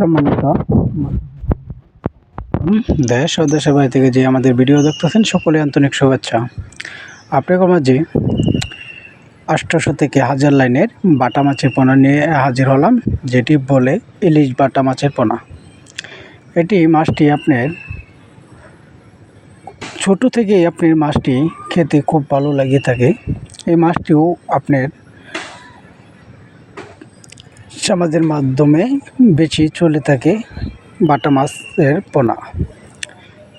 সম্মানিত। দেশ ও দেশের বাইরে থেকে যে আমাদের ভিডিও দেখতেছেন, সকলে আন্তরিক শুভেচ্ছা। আপনাদের মাঝে আষ্টশো থেকে হাজার লাইনের বাটা মাছের পোনা নিয়ে হাজির হলাম, যেটি বলে ইলিশ বাটা মাছের পোনা। এটি মাছটি আপনার ছোট থেকেই আপনার মাছটি খেতে খুব ভালো লাগে থাকে। এই মাছটিও আপনার সমাজের মাধ্যমে বেশি চলে থাকে বাটা মাছের পোনা।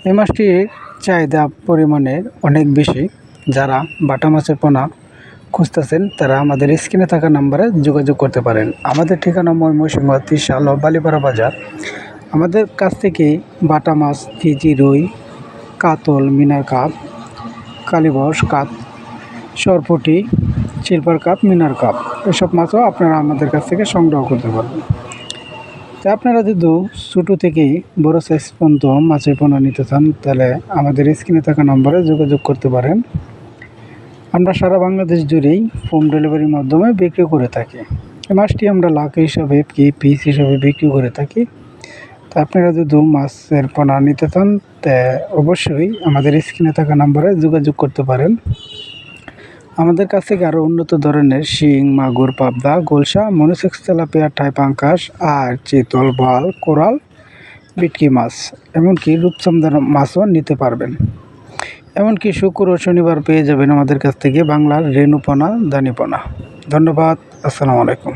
এই মাছটির চাহিদা পরিমাণের অনেক বেশি। যারা বাটা মাছের পোনা খুঁজতেছেন, তারা আমাদের স্ক্রিনে থাকা নাম্বারে যোগাযোগ করতে পারেন। আমাদের ঠিকানা ময়মনসিংহ, ত্রিশাল, বালিপাড়া বাজার। আমাদের কাছ থেকে বাটা মাছ, কেজি রুই, কাতল, মিনার কাপ কালীবস কাপ, সরপুটি সিলভার কাপ মিনার কাপ এসব মাছও আপনারা আমাদের কাছ থেকে সংগ্রহ করতে পারবেন। তো আপনারা যদি ছোটো থেকেই বড় সাইজ পর্যন্ত মাছের পোনা নিতে চান, তাহলে আমাদের স্ক্রিনে থাকা নম্বরে যোগাযোগ করতে পারেন। আমরা সারা বাংলাদেশ জুড়েই হোম ডেলিভারির মাধ্যমে বিক্রি করে থাকি। এই মাছটি আমরা লাখ হিসাবে কি পিস হিসাবে বিক্রি করে থাকি। তো আপনারা যদি মাছের পোনা নিতে চান, তা অবশ্যই আমাদের স্ক্রিনে থাকা নম্বরে যোগাযোগ করতে পারেন। আমাদের কাছ থেকে আরও উন্নত ধরনের শিং, মাগুর, পাবদা গোলসা মনোসেক্স, তেলাপিয়া, টাইপাঙ্কাশ আর চিতল বাল, কোরাল বিটকি মাছ, এমনকি রূপচন্দার মাছও নিতে পারবেন। এমনকি শুক্র ও শনিবার পেয়ে যাবেন আমাদের কাছ থেকে বাংলার রেণুপনা, দানিপনা। ধন্যবাদ, আসসালামু আলাইকুম।